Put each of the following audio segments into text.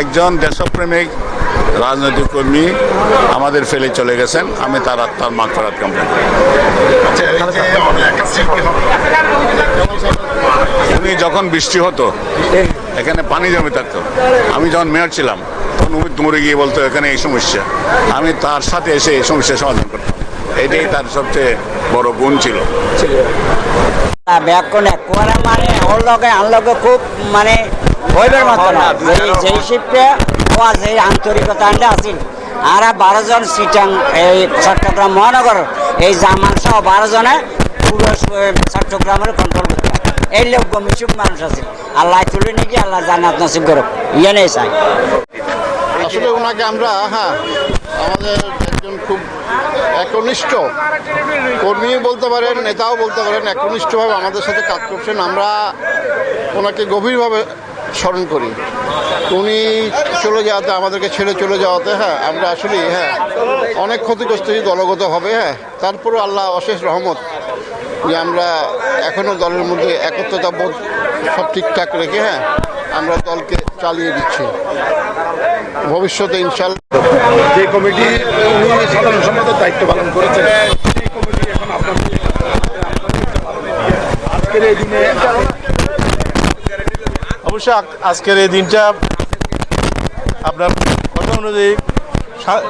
একজন দেশপ্রেমিক রাজনৈতিক কর্মী আমাদের ফেলে চলে গেছেন। আমি তার আত্মার মাগ ফেরাত কামনা করি। উনি যখন বৃষ্টি হতো এখানে পানি জমে থাকতো। আমি যখন মেয়র ছিলাম তখন উমিদ মরে গিয়ে বলতো এখানে এই সমস্যা। আমি তার সাথে এসে এই সমস্যার সমাধান করতাম। এটাই তার সবচেয়ে বড় গুণ ছিল। ব্যাকরণে কোয়ারা মানে ওর লগে আন খুব মানে হইবার মতো না। যেই যেই শিফটে ও যে আন্তরিকতা আনলে আসিল। আর বারো জন সিটাং এই চট্টগ্রাম মহানগর এই জামান সহ বারো জনে পুরো চট্টগ্রামের কন্ট্রোল করতে এই লোক গমিসুক মানুষ আছে। আল্লাহ তুলে নাকি আল্লাহ জান্নাত নসিব করো ইয়ে নেই চাই আসলে ওনাকে আমরা হ্যাঁ আমাদের একজন খুব একনিষ্ঠ কর্মী বলতে পারেন নেতাও বলতে পারেন একনিষ্ঠভাবে আমাদের সাথে কাজ করছেন। আমরা ওনাকে গভীরভাবে স্মরণ করি। উনি চলে যাওয়াতে, আমাদেরকে ছেড়ে চলে যাওয়াতে হ্যাঁ আমরা আসলে হ্যাঁ অনেক ক্ষতিগ্রস্ত দলগত হবে হ্যাঁ। তারপরেও আল্লাহ অশেষ রহমত যে আমরা এখনও দলের মধ্যে একত্রতা বোধ সব ঠিকঠাক রেখে হ্যাঁ আমরা দলকে চালিয়ে দিচ্ছি। ভবিষ্যতে ইনশাল্লাহ যে কমিটি সাধারণ সম্পাদক দায়িত্ব পালন আপনাদের আজকের এই দিনে অবশ্য আজকের এই দিনটা আপনার কথা অনুযায়ী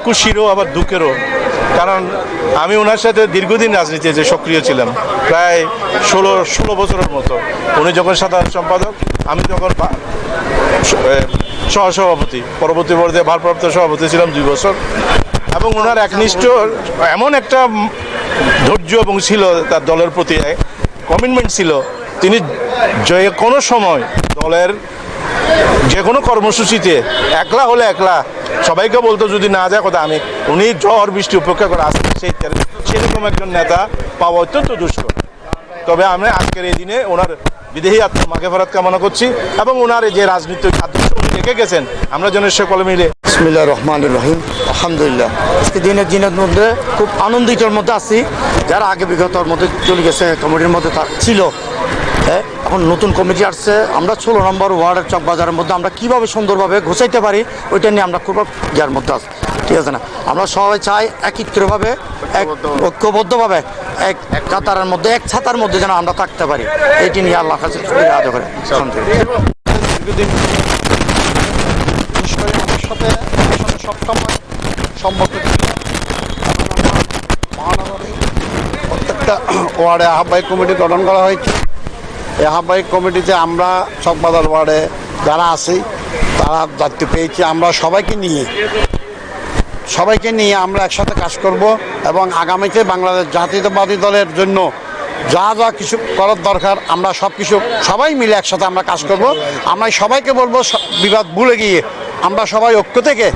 খুশিরও, আবার দুঃখেরও। কারণ আমি ওনার সাথে দীর্ঘদিন রাজনীতিতে যে সক্রিয় ছিলাম, প্রায় ষোলো ষোলো বছরের মতো। উনি যখন সাধারণ সম্পাদক, আমি যখন সহসভাপতি, পরবর্তী পর্যায়ে ভারপ্রাপ্ত সভাপতি ছিলাম দুই বছর। এবং ওনার একনিষ্ঠ, এমন একটা ধৈর্য এবং ছিল তার দলের প্রতি কমিটমেন্ট ছিল। তিনি যে কোনো সময় দলের যে কোনো কর্মসূচিতে একলা হলে একলা সবাইকে বলতো যদি না যায় কথা আমি উনি ঝড় বৃষ্টি উপেক্ষা করে আসছেন সেই সেরকম একজন নেতা পাওয়া অত্যন্ত দুষ্কর তবে আমি আজকের এই দিনে ওনার বিদেহী আত্মা মাকে ফেরত কামনা করছি এবং ওনার যে রাজনীতিক আদর্শ উনি রেখে গেছেন। আমরা যেন সকলে মিলে বিসমিল্লাহ রহমান রহিম আলহামদুলিল্লাহ। আজকে দিনের দিনের মধ্যে খুব আনন্দিতর মধ্যে আছি। যারা আগে বিগতর মধ্যে চলে গেছে কমিটির মধ্যে ছিল হ্যাঁ, এখন নতুন কমিটি আসছে। আমরা ষোলো নম্বর ওয়ার্ডের চক বাজারের মধ্যে আমরা কীভাবে সুন্দরভাবে ঘোষাইতে পারি, ওইটা নিয়ে আমরা খুব ইয়ার মধ্যে আছি। ঠিক আছে না? আমরা সবাই চাই একত্রভাবে এক ঐক্যবদ্ধভাবে, এক কাতারের মধ্যে, এক ছাতার মধ্যে যেন আমরা থাকতে পারি। এইটি নিয়ে আল্লাহ কাছে আদায় করে। সাথে সবসময় প্রত্যেকটা ওয়ার্ডে আহ্বায়ক কমিটি গঠন করা হয়েছে। আহ্বায়ক কমিটিতে আমরা চকবাজার ওয়ার্ডে যারা আছি, তারা দায়িত্ব পেয়েছি আমরা সবাইকে নিয়ে। সবাইকে নিয়ে আমরা একসাথে কাজ করব এবং আগামীতে বাংলাদেশ জাতীয়তাবাদী দলের জন্য যা যা কিছু করার দরকার আমরা সব কিছু সবাই মিলে একসাথে আমরা কাজ করব। আমরা সবাইকে বলব, বিবাদ ভুলে গিয়ে আমরা সবাই ঐক্য থেকে